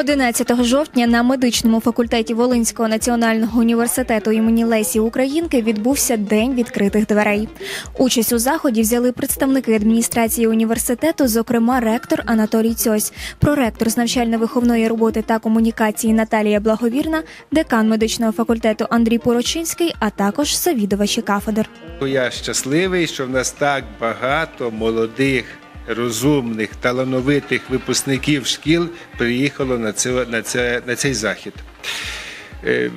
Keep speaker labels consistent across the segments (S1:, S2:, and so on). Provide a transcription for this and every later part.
S1: 11 жовтня на медичному факультеті Волинського національного університету імені Лесі Українки відбувся День відкритих дверей. Участь у заході взяли представники адміністрації університету, зокрема ректор Анатолій Цьось, проректор з навчально-виховної роботи та комунікації Наталія Благовірна, декан медичного факультету Андрій Порочинський, а також завідувачі кафедр.
S2: Я щасливий, що в нас так багато молодих, розумних, талановитих випускників шкіл приїхало на, це, на, це, на цей захід. Е,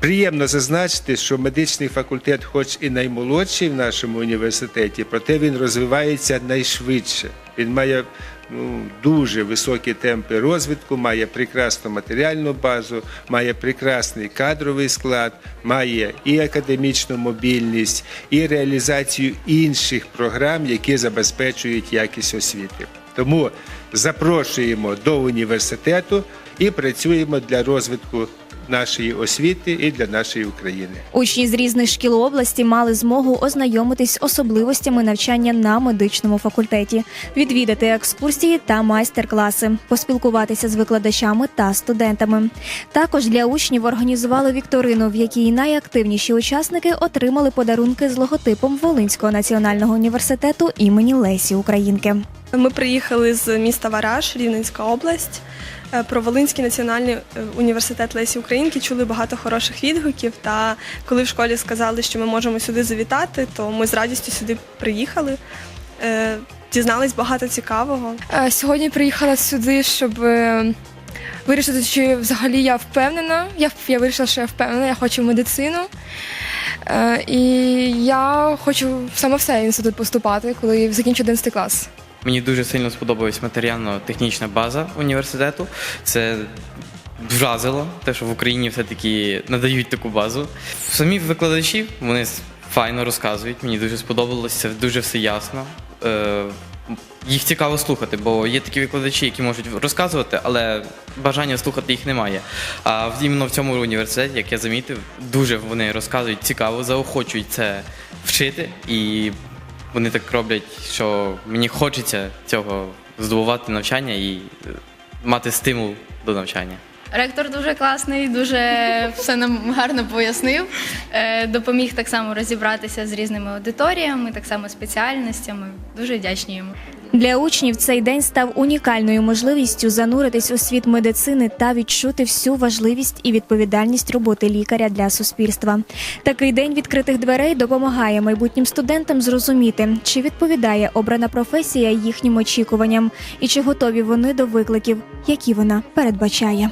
S2: Приємно зазначити, що медичний факультет, хоч і наймолодший в нашому університеті, проте він розвивається найшвидше. Він має ну, дуже високі темпи розвитку, має прекрасну матеріальну базу, має прекрасний кадровий склад, має і академічну мобільність, і реалізацію інших програм, які забезпечують якість освіти. Тому запрошуємо до університету і працюємо для розвитку нашої освіти і для нашої України.
S1: Учні з різних шкіл області мали змогу ознайомитись з особливостями навчання на медичному факультеті, відвідати екскурсії та майстер-класи, поспілкуватися з викладачами та студентами. Також для учнів організували вікторину, в якій найактивніші учасники отримали подарунки з логотипом Волинського національного університету імені Лесі Українки.
S3: Ми приїхали з міста Вараж, Рівненська область. Е, Про Волинський національний е, університет Лесі Українки чули багато хороших відгуків. Та коли в школі сказали, що ми можемо сюди завітати, то ми з радістю сюди приїхали. Е, Дізнались багато цікавого.
S4: Сьогодні приїхала сюди, щоб вирішити, чи взагалі я впевнена. Я, я вирішила, що я впевнена, я хочу медицину. І я хочу саме в цей інститут поступати, коли закінчу 11 клас.
S5: Мені дуже сильно сподобалась матеріально-технічна база університету. Це вразило, те, що в Україні все-таки надають таку базу. Самі викладачі вони файно розказують. Мені дуже сподобалось, це дуже все ясно. Е, їх цікаво слухати, бо є такі викладачі, які можуть розказувати, але бажання слухати їх немає. А іменно в цьому університеті, як я замітив, дуже вони розказують цікаво, заохочують це вчити, і вони так роблять, що мені хочеться цього здобувати навчання і е, мати стимул до навчання.
S6: Ректор дуже класний, дуже все нам гарно пояснив. Е, Допоміг так само розібратися з різними аудиторіями, так само спеціальностями. Дуже вдячні йому.
S1: Для учнів цей день став унікальною можливістю зануритись у світ медицини та відчути всю важливість і відповідальність роботи лікаря для суспільства. Такий день відкритих дверей допомагає майбутнім студентам зрозуміти, чи відповідає обрана професія їхнім очікуванням, і чи готові вони до викликів, які вона передбачає.